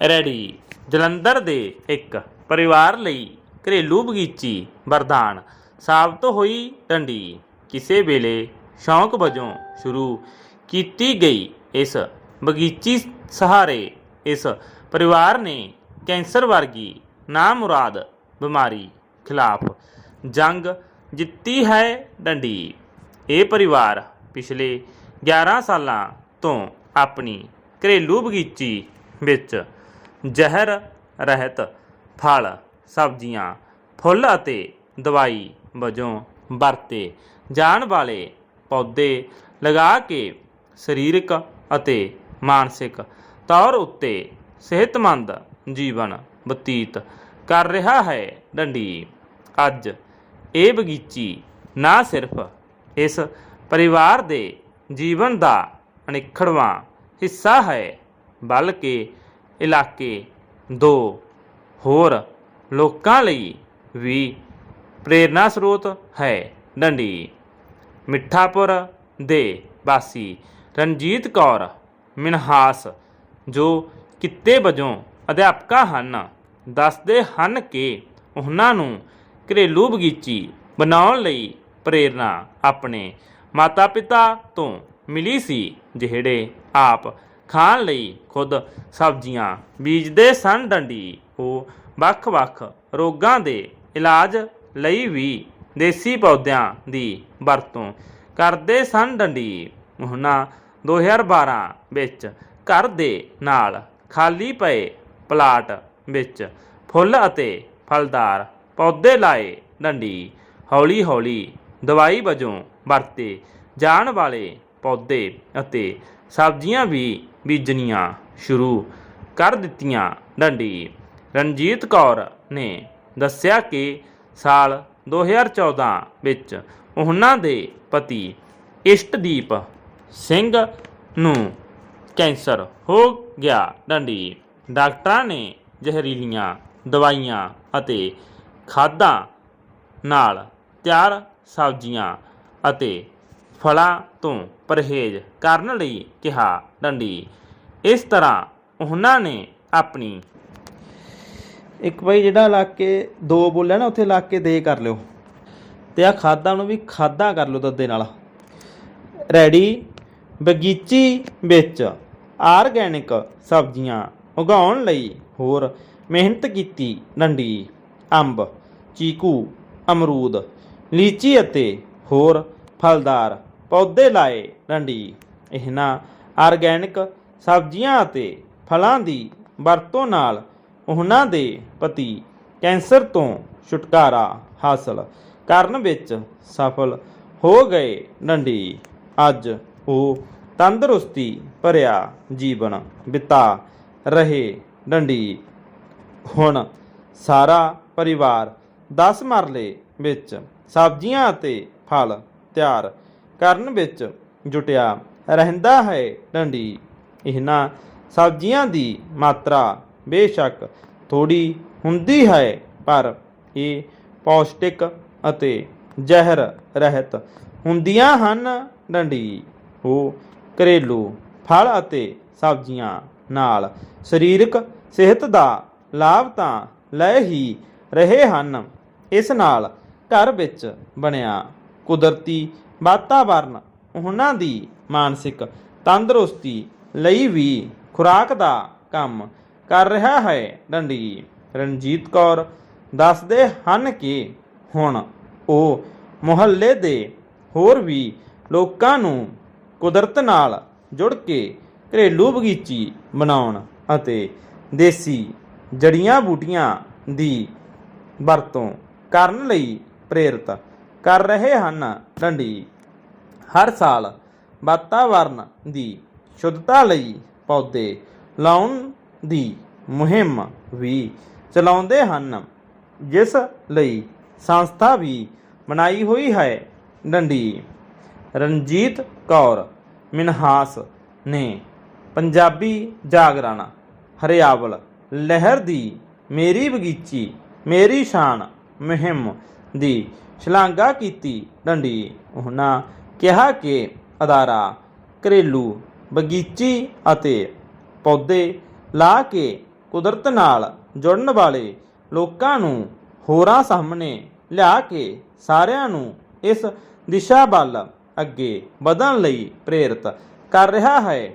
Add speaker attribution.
Speaker 1: Ready. Jalandhar ਦੇ ਇੱਕ ਪਰਿਵਾਰ ਲਈ ਘਰੇਲੂ ਬਗੀਚੀ ਵਰਦਾਨ। ਸਾਬਤ ਹੋਈ ਡੰਡੀ। ਕਿਸੇ ਵੇਲੇ ਸ਼ੌਂਕ ਵਜੋਂ ਸ਼ੁਰੂ ਕੀਤੀ ਗਈ ਇਸ ਬਗੀਚੀ ਸਹਾਰੇ ਇਸ ਪਰਿਵਾਰ ਨੇ ਕੈਂਸਰ ਵਰਗੀ ਨਾਮੁਰਾਦ ਬਿਮਾਰੀ ਖਿਲਾਫ ਜੰਗ ਜਿੱਤੀ ਹੈ ਡੰਡੀ। ਇਹ ਪਰਿਵਾਰ ਪਿਛਲੇ 11 ਸਾਲਾਂ ਤੋਂ ਆਪਣੀ ਘਰੇਲੂ ਬਗੀਚੀ ਵਿੱਚ ਜ਼ਹਿਰ, ਰਹਿਤ, ਫਲ, ਸਬਜ਼ੀਆਂ, ਫੁੱਲ ਅਤੇ ਦਵਾਈ ਵਜੋਂ ਵਰਤੇ ਜਾਣ ਵਾਲੇ ਪੌਦੇ ਲਗਾ ਕੇ ਸਰੀਰਕ ਅਤੇ ਮਾਨਸਿਕ ਤੌਰ ਉੱਤੇ ਸਿਹਤਮੰਦ ਜੀਵਨ ਬਤੀਤ ਕਰ ਰਿਹਾ ਹੈ ਡੰਡੀ। ਅੱਜ ਇਹ ਬਗੀਚੀ ਨਾ ਸਿਰਫ ਇਸ ਪਰਿਵਾਰ ਦੇ ਜੀਵਨ ਦਾ ਅਨਿੱਖੜਵਾਂ ਹਿੱਸਾ ਹੈ, ਬਲਕਿ ਇਲਾਕੇ। ਦੋ, ਹੋਰ ਲੋਕਾਂ ਲਈ ਵੀ ਪ੍ਰੇਰਨਾ ਸਰੋਤ ਹੈ ਡੰਡੀ। ਮਿੱਠਾਪੁਰ ਦੇ ਵਾਸੀ ਰਣਜੀਤ ਕੌਰ ਮਿਨਹਾਸ ਜੋ ਕਿੱਤੇ ਵਜੋਂ ਅਧਿਆਪਕਾ ਹਨ, ਦੱਸਦੇ ਹਨ ਕਿ ਉਹਨਾਂ ਨੂੰ ਘਰੇਲੂ ਬਗੀਚੀ ਬਣਾਉਣ ਲਈ ਪ੍ਰੇਰਨਾ ਆਪਣੇ ਮਾਤਾ-ਪਿਤਾ ਤੋਂ ਮਿਲੀ ਸੀ, ਜਿਹੜੇ ਆਪ ਖਾਣ ਲਈ ਖੁਦ ਸਬਜ਼ੀਆਂ ਬੀਜਦੇ ਸਨ ਡੰਡੀ। ਉਹ ਵੱਖ-ਵੱਖ ਰੋਗਾਂ ਦੇ ਇਲਾਜ ਲਈ ਵੀ ਦੇਸੀ ਪੌਦਿਆਂ ਦੀ ਵਰਤੋਂ ਕਰਦੇ ਸਨ ਡੰਡੀ। ਉਹਨਾਂ 2012 ਵਿੱਚ ਘਰ ਦੇ ਨਾਲ ਖਾਲੀ ਪਏ ਪਲਾਟ ਵਿੱਚ ਫੁੱਲ ਅਤੇ ਫਲਦਾਰ ਪੌਦੇ ਲਾਏ ਡੰਡੀ। ਹੌਲੀ-ਹੌਲੀ ਦਵਾਈ ਵਜੋਂ ਵਰਤੇ ਜਾਣ ਵਾਲੇ ਪੌਦੇ ਅਤੇ ਸਬਜ਼ੀਆਂ ਵੀ ਬੀਜਣੀਆਂ ਸ਼ੁਰੂ ਕਰ ਦਿੱਤੀਆਂ। ਡੰਡੀ ਰਣਜੀਤ ਕੌਰ ਨੇ ਦੱਸਿਆ ਕਿ ਸਾਲ 2014 ਵਿੱਚ ਉਹਨਾਂ ਦੇ ਪਤੀ ਇਸ਼ਟਦੀਪ ਸਿੰਘ ਨੂੰ ਕੈਂਸਰ ਹੋ ਗਿਆ। ਡੰਡੀ ਡਾਕਟਰਾਂ ਨੇ ਜ਼ਹਿਰੀਲੀਆਂ ਦਵਾਈਆਂ ਅਤੇ ਖਾਦਾਂ ਨਾਲ ਤਿਆਰ ਸਬਜ਼ੀਆਂ ਅਤੇ ਫਲਾਂ ਤੋਂ ਪਰਹੇਜ਼ ਕਰਨ ਲਈ ਕਿਹਾ ਡੰਡੀ। ਇਸ ਤਰ੍ਹਾਂ ਉਹਨਾਂ ਨੇ ਆਪਣੀ
Speaker 2: ਇੱਕ ਬਾਈ ਜਿਹੜਾ ਇਲਾਕੇ, ਦੋ ਬੋਲਿਆ ਨਾ, ਉੱਥੇ ਇਲਾਕੇ ਦੇ ਕਰ ਲਿਓ। ਤੇ ਆ ਖਾਦਾਂ ਨੂੰ ਵੀ ਖਾਦਾਂ ਕਰ ਲਿਓ ਦੱਦੇ ਨਾਲ। ਰੈਡੀ, ਬਗੀਚੀ ਵਿੱਚ ਆਰਗੈਨਿਕ ਸਬਜ਼ੀਆਂ ਉਗਾਉਣ ਲਈ ਹੋਰ ਮਿਹਨਤ ਕੀਤੀ ਡੰਡੀ। ਅੰਬ, ਚੀਕੂ, ਅਮਰੂਦ, ਲੀਚੀ ਅਤੇ ਹੋਰ ਫਲਦਾਰ ਪੌਦੇ ਲਾਏ ਡੰਡੀ। ਇਹਨਾਂ ਆਰਗੈਨਿਕ ਸਬਜ਼ੀਆਂ ਅਤੇ ਫਲਾਂ ਦੀ ਵਰਤੋਂ ਨਾਲ ਉਹਨਾਂ ਦੇ ਪਤੀ ਕੈਂਸਰ ਤੋਂ ਛੁਟਕਾਰਾ ਹਾਸਲ ਕਰਨ ਵਿੱਚ ਸਫਲ ਹੋ ਗਏ ਡੰਡੀ। ਅੱਜ ਉਹ ਤੰਦਰੁਸਤੀ ਭਰਿਆ ਜੀਵਨ ਬਿਤਾ ਰਹੇ ਡੰਡੀ। ਹੁਣ ਸਾਰਾ ਪਰਿਵਾਰ 10 ਮਰਲੇ ਵਿੱਚ ਸਬਜ਼ੀਆਂ ਅਤੇ ਫਲ ਤਿਆਰ ਕਰਨ ਵਿੱਚ ਜੁਟਿਆ ਰਹਿੰਦਾ ਹੈ ਡੰਡੀ। ਇਹਨਾਂ ਸਬਜ਼ੀਆਂ ਦੀ ਮਾਤਰਾ ਬੇਸ਼ੱਕ ਥੋੜੀ ਹੁੰਦੀ ਹੈ, ਪਰ ਇਹ ਪੌਸ਼ਟਿਕ ਅਤੇ ਜ਼ਹਿਰ ਰਹਿਤ ਹੁੰਦੀਆਂ ਹਨ ਡੰਡੀ। ਉਹ ਘਰੇਲੂ ਫਲ ਅਤੇ ਸਬਜ਼ੀਆਂ ਨਾਲ ਸਰੀਰਕ ਸਿਹਤ ਦਾ ਲਾਭ ਤਾਂ ਲੈ ਹੀ ਰਹੇ ਹਨ। ਇਸ ਨਾਲ ਘਰ ਵਿੱਚ ਬਣਿਆ ਕੁਦਰਤੀ ਵਾਤਾਵਰਨ ਉਹਨਾਂ ਦੀ ਮਾਨਸਿਕ ਤੰਦਰੁਸਤੀ ਲਈ ਵੀ ਖੁਰਾਕ ਦਾ ਕੰਮ ਕਰ ਰਿਹਾ ਹੈ। ਡੰਡੀ ਰਣਜੀਤ ਕੌਰ ਦੱਸਦੇ ਹਨ ਕਿ ਹੁਣ ਉਹ ਮੁਹੱਲੇ ਦੇ ਹੋਰ ਵੀ ਲੋਕਾਂ ਨੂੰ ਕੁਦਰਤ ਨਾਲ ਜੁੜ ਕੇ ਘਰੇਲੂ ਬਗੀਚੀ ਬਣਾਉਣ ਅਤੇ ਦੇਸੀ ਜੜੀਆਂ ਬੂਟੀਆਂ ਦੀ ਵਰਤੋਂ ਕਰਨ ਲਈ ਪ੍ਰੇਰਿਤ ਕਰ ਰਹੇ ਹਨ। ਡੰਡੀ, ਹਰ ਸਾਲ ਵਾਤਾਵਰਨ ਦੀ ਸ਼ੁੱਧਤਾ ਲਈ ਪੌਦੇ ਲਾਉਣ ਦੀ ਮੁਹਿੰਮ ਵੀ ਚਲਾਉਂਦੇ ਹਨ, ਜਿਸ ਲਈ ਸੰਸਥਾ ਵੀ ਬਣਾਈ ਹੋਈ ਹੈ। ਡੰਡੀ, ਰਣਜੀਤ ਕੌਰ ਮਿਨਹਾਸ ਨੇ ਪੰਜਾਬੀ ਜਾਗਰਣ, ਹਰਿਆਵਲ ਲਹਿਰ ਦੀ ਮੇਰੀ ਬਗੀਚੀ, ਮੇਰੀ ਸ਼ਾਨ ਮੁਹਿੰਮ ਦੀ ਸ਼ਲਾਘਾ ਕੀਤੀ ਡੰਡੀ। ਉਹਨਾਂ ਕਿਹਾ ਕਿ ਅਦਾਰਾ, ਘਰੇਲੂ, ਬਗੀਚੀ ਅਤੇ ਪੌਦੇ ਲਾ ਕੇ ਕੁਦਰਤ ਨਾਲ ਜੁੜਨ ਵਾਲੇ ਲੋਕਾਂ ਨੂੰ ਹੋਰਾਂ ਸਾਹਮਣੇ ਲਿਆ ਕੇ ਸਾਰਿਆਂ ਨੂੰ ਇਸ ਦਿਸ਼ਾ ਵੱਲ ਅੱਗੇ ਵਧਣ ਲਈ ਪ੍ਰੇਰਿਤ ਕਰ ਰਿਹਾ ਹੈ।